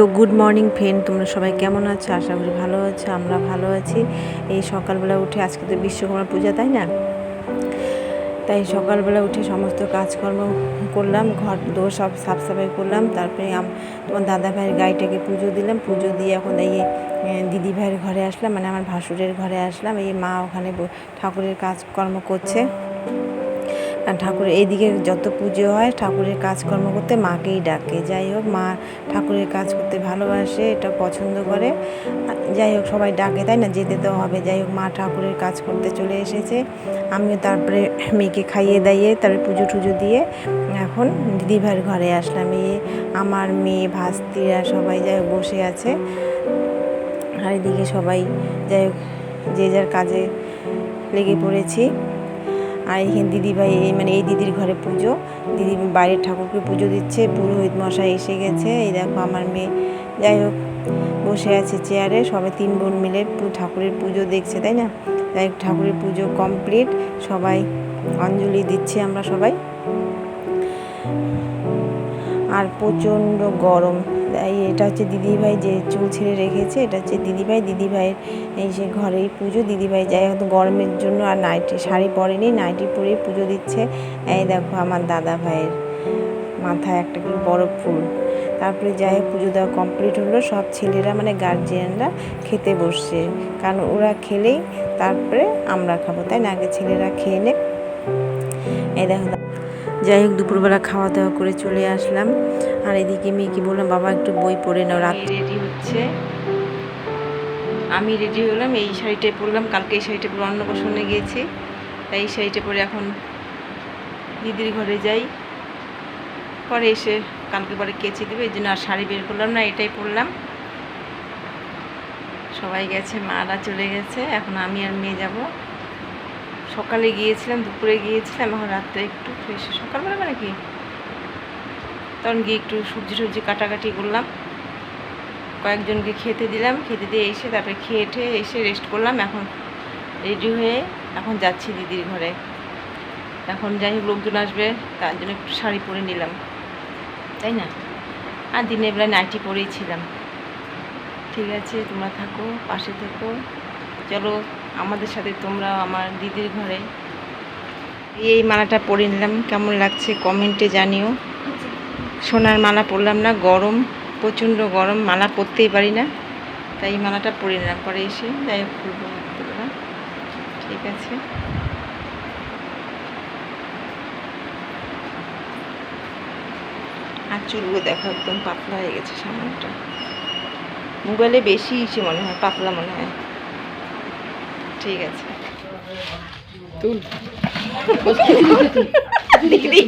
তো good morning friend তোমরা সবাই কেমন আছো? আশা করি ভালো আছো, আমরা ভালো আছি। এই সকালবেলা উঠে আজকে তো বিশ্বকর্মা পূজা, তাই না? তাই সকালবেলা উঠে সমস্ত কাজকর্ম করলাম, ঘর দোর সব সাফ সাফাই করলাম, তারপরে তোমার দাদা ভাইয়ের গাড়িটাকে পুজো দিলাম। পুজো দিয়ে এখন এই দিদি ভাইয়ের ঘরে আসলাম মানে আমার ভাসুরের ঘরে আসলাম। এই মা ওখানে ঠাকুরের কাজকর্ম করছে। কারণ ঠাকুরের এইদিকে যত পুজো হয়, ঠাকুরের কাজকর্ম করতে মাকেই ডাকে। যাই হোক, মা ঠাকুরের কাজ করতে ভালোবাসে, এটা পছন্দ করে। যাই হোক, সবাই ডাকে, তাই না? যেতে তো হবে। যাই হোক, মা ঠাকুরের কাজ করতে চলে এসেছে। আমিও তারপরে মেয়েকে খাইয়ে দাইয়ে তারপরে পুজো টুজো দিয়ে এখন দিদিভাইয়ের ঘরে আসলাম। এই আমার মেয়ে, ভাস্তিরা সবাই যাই বসে আছে। আর এদিকে সবাই যাই হোক, যে যার কাজে লেগে পড়েছি। আর এখানে দিদিভাই এই মানে এই দিদির ঘরে পুজো। দিদি বাইরের ঠাকুরকে পুজো দিচ্ছে, পুরোহিত মশাই এসে গেছে। এই দেখো আমার মেয়ে। যাই হোক, বসে আছে চেয়ারে সবাই তিন বোন মিলে ঠাকুরের পুজো দেখছে, তাই না? যাই হোক, ঠাকুরের পুজো কমপ্লিট সবাই অঞ্জলি দিচ্ছি আমরা সবাই। আর প্রচণ্ড গরম। তাই এটা হচ্ছে দিদিভাই যে চুল ছেড়ে রেখেছে, এটা হচ্ছে দিদিভাই। দিদিভাইয়ের এই যে ঘরেই পুজো, দিদিভাই যাই হয়তো গরমের জন্য আর নাইটি, শাড়ি পরেনি, নাইটি পরে পুজো দিচ্ছে। এই দেখো আমার দাদা ভাইয়ের মাথায় একটা কি বড় ফুল। তারপরে যাই হোক পুজো দেওয়া কমপ্লিট হলো, সব ছেলেরা মানে গার্জিয়ানরা খেতে বসছে। কারণ ওরা খেলেই তারপরে আমরা খাব, তাই না? আগে ছেলেরা খেয়ে নে। এই দেখো যাই হোক, দুপুরবেলা খাওয়া দাওয়া করে চলে আসলাম। আর এদিকে মেয়েকে বললাম, বাবা, একটু বই পড়ে নাও, রাত রেডি হচ্ছে। আমি রেডি হলাম, এই শাড়িটাই পরলাম। কালকে এই শাড়িটা পরে অন্নপ্রাশনে গিয়েছি। তাই এই শাড়িটা পরে এখন দিদির ঘরে যাই। পরে এসে কালকে পরে কেচে দেবে, এই জন্য আর শাড়ি বের করলাম না, এটাই পরলাম। সবাই গেছে, মারা চলে গেছে। এখন আমি আর মেয়ে যাব। সকালে গিয়েছিলাম, দুপুরে গিয়েছিলাম, এখন রাত্রে একটু ফ্রেশ সকালবেলা মানে কি? তখন গিয়ে একটু সবজি সবজি কাটাকাটি করলাম। কয়েকজনকে খেতে দিলাম, খেতে দিয়ে এসে তারপরে খেয়ে ঠেয়ে এসে রেস্ট করলাম। এখন রেডি হয়ে এখন যাচ্ছি দিদির ঘরে। এখন যাই হোক লোকজন আসবে, তার জন্য একটু শাড়ি পরে নিলাম। তাই না? আর দিনের বেলা নাইটি পরেই ছিলাম। ঠিক আছে, তোমরা থাকো, পাশে থেকো। চলো। আমাদের সাথে তোমরা আমার দিদির ঘরে। এই মালাটা পরে নিলাম, কেমন লাগছে কমেন্টে জানিও। সোনার মালা পরলাম না, গরম, প্রচণ্ড গরম, মালা পরতেই পারি না। তাই মালাটা পরে নিলাম, পরে এসে যাই খুলবো ঠিক আছে। আর চুলগুলো দেখো, একদম পাতলা হয়ে গেছে সামনেটা মোবাইলে বেশি ইসে মনে হয়, পাতলা মনে হয়। ঠিক আছে। তুল। দিদি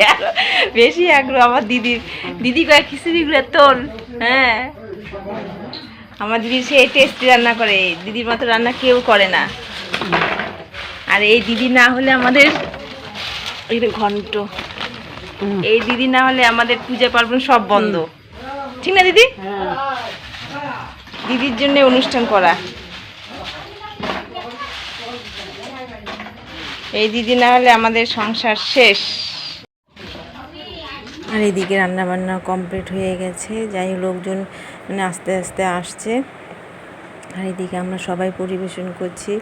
বেশি আগ্রহ আমার দিদির। দিদি কয়েক খিচুড়িগুলো তোল। হ্যাঁ। আমার দিদি সে টেস্টি রান্না করে। দিদির মতো রান্না কেউ করে না। আর এই দিদি না হলে আমাদের এই যে ঘন্ট। এই দিদি না হলে আমাদের পূজা পার্বণ সব বন্ধ। ঠিক না দিদি? হ্যাঁ। দিদির জন্য অনুষ্ঠান করা। এই দিদি না হলে আমাদের সংসার শেষ। আর এদিকে রান্না বান্না কমপ্লিট হয়ে গেছে। যাই লোকজন মানে আস্তে আস্তে আসছে। আর এদিকে আমরা সবাই পরিবেশন করছি।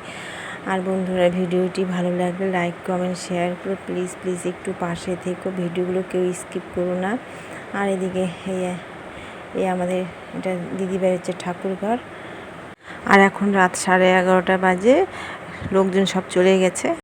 আর বন্ধুরা, ভিডিওটি ভালো লাগলে লাইক কমেন্ট শেয়ার করো। প্লিজ প্লিজ একটু পাশে থেকো। ভিডিওগুলো কেউ স্কিপ করো না। আর এদিকে এই আমাদের এটা দিদিভাই হচ্ছে ঠাকুর ঘর আর এখন রাত সাড়ে এগারোটা বাজে। লোকজন সব চলে গেছে।